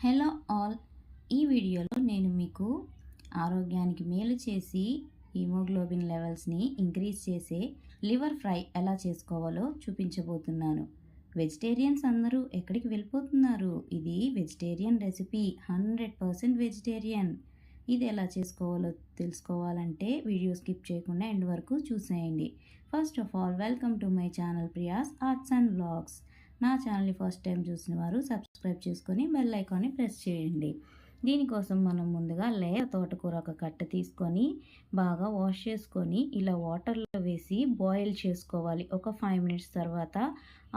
Hello all. ఈ వీడియోలో నేను మీకు ఆరోగ్యానికి మేలు చేసి హీమోగ్లోబిన్ లెవెల్స్ని ఇంక్రీజ్ చేసే లివర్ ఫ్రై ఎలా చేసుకోవాలో చూపించబోతున్నాను. వెజిటేరియన్స్ అందరూ ఎక్కడికి వెళ్ళిపోతున్నారు? ఇది vegetarian recipe. Hundred percent vegetarian. ఇది ఎలా చేసుకోవాలో తెలుసుకోవాలంటే వీడియో స్కిప్ చేయకుండా ఎండ్ వరకు చూసేయండి. First of all welcome to my channel Priya's arts and blogs నా ఛానల్ని ఫస్ట్ టైం చూసిన వారు సబ్స్క్రైబ్ చేసుకొని బెల్ ఐకాన్ని ప్రెస్ చేయండి. దీనికోసం మనం ముందుగా లేయ తోటకూర ఒక కట్ట తీసుకొని బాగా వాష్ చేసుకొని ఇలా వాటర్లో వేసి బాయిల్ చేసుకోవాలి. ఒక ఫైవ్ మినిట్స్ తర్వాత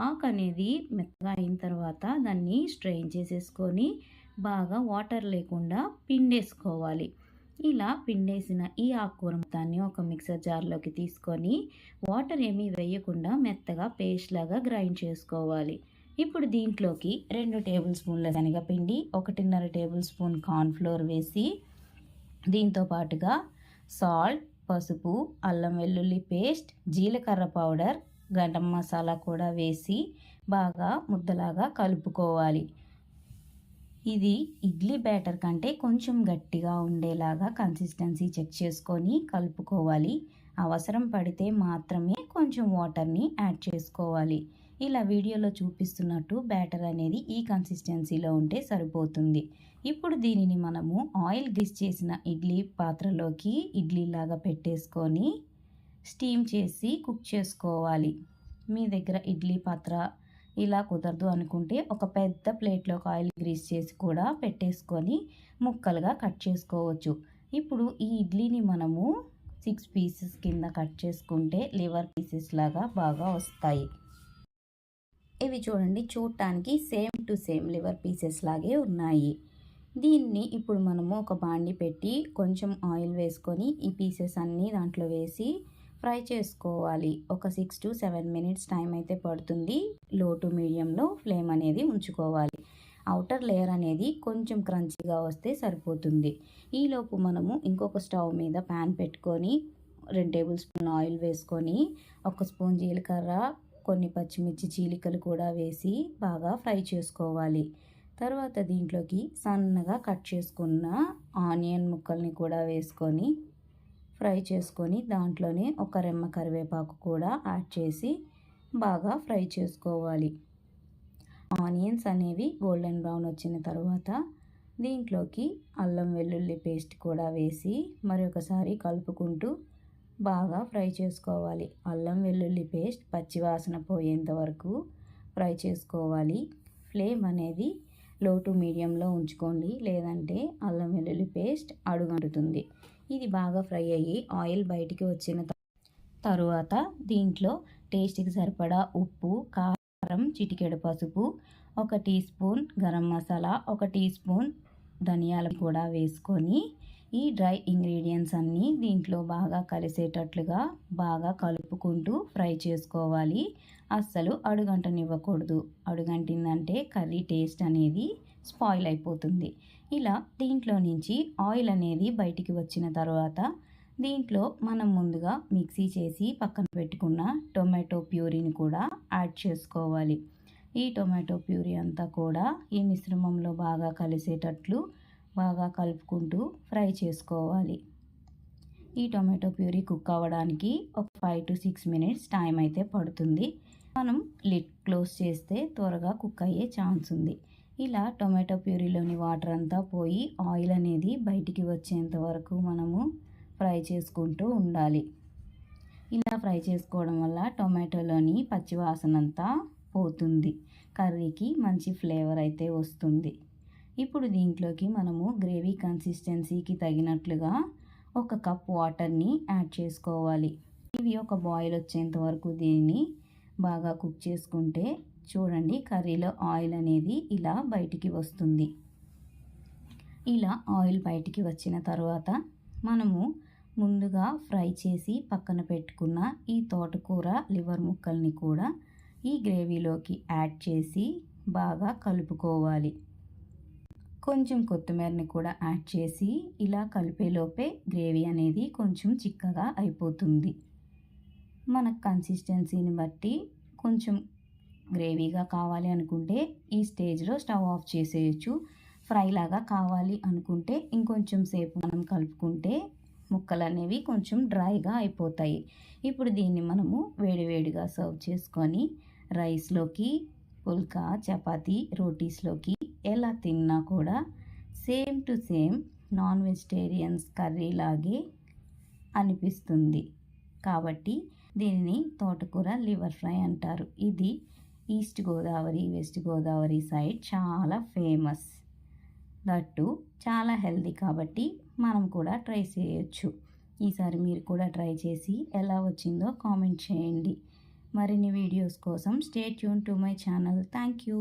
ఆకు అనేది మెత్తగా అయిన తర్వాత దాన్ని స్ట్రెయిన్ చేసేసుకొని బాగా వాటర్ లేకుండా పిండేసుకోవాలి. ఇలా పిండేసిన ఈ ఆకుకూర మొత్తాన్ని ఒక మిక్సర్ జార్లోకి తీసుకొని వాటర్ ఏమీ వేయకుండా మెత్తగా పేస్ట్ లాగా గ్రైండ్ చేసుకోవాలి. ఇప్పుడు దీంట్లోకి రెండు టేబుల్ స్పూన్ల శనగపిండి ఒకటిన్నర టేబుల్ స్పూన్ కార్న్ఫ్లోర్ వేసి దీంతో పాటుగా సాల్ట్ పసుపు అల్లం వెల్లుల్లి పేస్ట్ జీలకర్ర పౌడర్ గరం మసాలా కూడా వేసి బాగా ముద్దలాగా కలుపుకోవాలి. ఇది ఇడ్లీ బ్యాటర్ కంటే కొంచెం గట్టిగా ఉండేలాగా కన్సిస్టెన్సీ చెక్ చేసుకొని కలుపుకోవాలి. అవసరం పడితే మాత్రమే కొంచెం వాటర్ని యాడ్ చేసుకోవాలి. ఇలా వీడియోలో చూపిస్తున్నట్టు బ్యాటర్ అనేది ఈ కన్సిస్టెన్సీలో ఉంటే సరిపోతుంది. ఇప్పుడు దీనిని మనము ఆయిల్ గ్రీస్ చేసిన ఇడ్లీ పాత్రలోకి ఇడ్లీలాగా పెట్టేసుకొని స్టీమ్ చేసి కుక్ చేసుకోవాలి. మీ దగ్గర ఇడ్లీ పాత్ర ఇలా కుదరదు అనుకుంటే ఒక పెద్ద ప్లేట్లో ఆయిల్ గ్రీస్ చేసి కూడా పెట్టేసుకొని ముక్కలుగా కట్ చేసుకోవచ్చు. ఇప్పుడు ఈ ఇడ్లీని మనము సిక్స్ పీసెస్ కింద కట్ చేసుకుంటే లివర్ పీసెస్ లాగా బాగా వస్తాయి. ఇవి చూడండి చూడటానికి same to same liver pieces లాగే ఉన్నాయి. దీన్ని ఇప్పుడు మనము ఒక బాండి పెట్టి కొంచెం ఆయిల్ వేసుకొని ఈ పీసెస్ అన్నీ దాంట్లో వేసి ఫ్రై చేసుకోవాలి. ఒక six to seven minutes time అయితే పడుతుంది. లో టు మీడియంలో ఫ్లేమ్ అనేది ఉంచుకోవాలి. అవుటర్ లేయర్ అనేది కొంచెం క్రంచీగా వస్తే సరిపోతుంది. ఈలోపు మనము ఇంకొక స్టవ్ మీద ప్యాన్ పెట్టుకొని రెండు టేబుల్ స్పూన్ ఆయిల్ వేసుకొని ఒక స్పూన్ జీలకర్ర కొన్ని పచ్చిమిర్చి చీలికలు కూడా వేసి బాగా ఫ్రై చేసుకోవాలి. తర్వాత దీంట్లోకి సన్నగా కట్ చేసుకున్న ఆనియన్ ముక్కల్ని కూడా వేసుకొని ఫ్రై చేసుకొని దాంట్లోనే ఒక రెమ్మ కరివేపాకు కూడా యాడ్ చేసి బాగా ఫ్రై చేసుకోవాలి. ఆనియన్స్ అనేవి గోల్డెన్ బ్రౌన్ వచ్చిన తర్వాత దీంట్లోకి అల్లం వెల్లుల్లి పేస్ట్ కూడా వేసి మరొకసారి కలుపుకుంటూ బాగా ఫ్రై చేసుకోవాలి. అల్లం వెల్లుల్లి పేస్ట్ పచ్చివాసన పోయేంత వరకు ఫ్రై చేసుకోవాలి. ఫ్లేమ్ అనేది లో టు మీడియంలో ఉంచుకోండి. లేదంటే అల్లం వెల్లుల్లి పేస్ట్ అడుగంటుతుంది. ఇది బాగా ఫ్రై అయ్యి ఆయిల్ బయటికి వచ్చిన తరువాత దీంట్లో టేస్ట్కి సరిపడా ఉప్పు కారం చిటికెడు పసుపు ఒక టీ స్పూన్ గరం మసాలా ఒక టీ స్పూన్ ధనియాలు కూడా వేసుకొని ఈ డ్రై ఇంగ్రీడియంట్స్ అన్నీ దీంట్లో బాగా కలిసేటట్లుగా బాగా కలుపుకుంటూ ఫ్రై చేసుకోవాలి. అస్సలు అడుగంటనివ్వకూడదు. అడుగంటిందంటే కర్రీ టేస్ట్ అనేది స్పాయిల్ అయిపోతుంది. ఇలా దీంట్లో నుంచి ఆయిల్ అనేది బయటికి వచ్చిన తర్వాత దీంట్లో మనం ముందుగా మిక్సీ చేసి పక్కన పెట్టుకున్న టొమాటో ప్యూరీని కూడా యాడ్ చేసుకోవాలి. ఈ టొమాటో ప్యూరీ అంతా కూడా ఈ మిశ్రమంలో బాగా కలిసేటట్లు బాగా కలుపుకుంటూ ఫ్రై చేసుకోవాలి. ఈ టొమాటో ప్యూరీ కుక్ అవ్వడానికి ఒక five to six minutes time అయితే పడుతుంది. మనం లిడ్ క్లోజ్ చేస్తే త్వరగా కుక్ అయ్యే ఛాన్స్ ఉంది. ఇలా టొమాటో ప్యూరీలోని వాటర్ అంతా పోయి ఆయిల్ అనేది బయటికి వచ్చేంత వరకు మనము ఫ్రై చేసుకుంటూ ఉండాలి. ఇలా ఫ్రై చేసుకోవడం వల్ల టొమాటోలోని పచ్చివాసన అంతా పోతుంది. కర్రీకి మంచి ఫ్లేవర్ అయితే వస్తుంది. ఇప్పుడు దీంట్లోకి మనము గ్రేవీ కన్సిస్టెన్సీకి తగినట్లుగా ఒక కప్ వాటర్ని యాడ్ చేసుకోవాలి. ఇవి ఒక బాయిల్ వచ్చేంత వరకు దీన్ని బాగా కుక్ చేసుకుంటే చూడండి కర్రీలో ఆయిల్ అనేది ఇలా బయటికి వస్తుంది. ఇలా ఆయిల్ బయటికి వచ్చిన తర్వాత మనము ముందుగా ఫ్రై చేసి పక్కన పెట్టుకున్న ఈ తోటకూర లివర్ ముక్కల్ని కూడా ఈ గ్రేవీలోకి యాడ్ చేసి బాగా కలుపుకోవాలి. కొంచెం కొత్తిమీరని కూడా యాడ్ చేసి ఇలా కలిపేలోపే గ్రేవీ అనేది కొంచెం చిక్కగా అయిపోతుంది. మన కన్సిస్టెన్సీని బట్టి కొంచెం గ్రేవీగా కావాలి అనుకుంటే ఈ స్టేజ్లో స్టవ్ ఆఫ్ చేసేయచ్చు. ఫ్రై లాగా కావాలి అనుకుంటే ఇంకొంచెం సేపు మనం కలుపుకుంటే ముక్కలు అనేవి కొంచెం డ్రైగా అయిపోతాయి. ఇప్పుడు దీన్ని మనము వేడివేడిగా సర్వ్ చేసుకొని రైస్లోకి పుల్కా చపాతీ రోటీస్లోకి ఎలా తిన్నా కూడా same to same non vegetarians curry లాగే అనిపిస్తుంది. కాబట్టి దీనిని తోటకూర లివర్ ఫ్రై అంటారు. ఇది east Godavari west Godavari side చాలా ఫేమస్ దట్టు చాలా హెల్దీ కాబట్టి మనం కూడా ట్రై చేయొచ్చు. ఈసారి మీరు కూడా ట్రై చేసి ఎలా వచ్చిందో కామెంట్ చేయండి. మరిన్ని వీడియోస్ కోసం stay tune to my channel thank you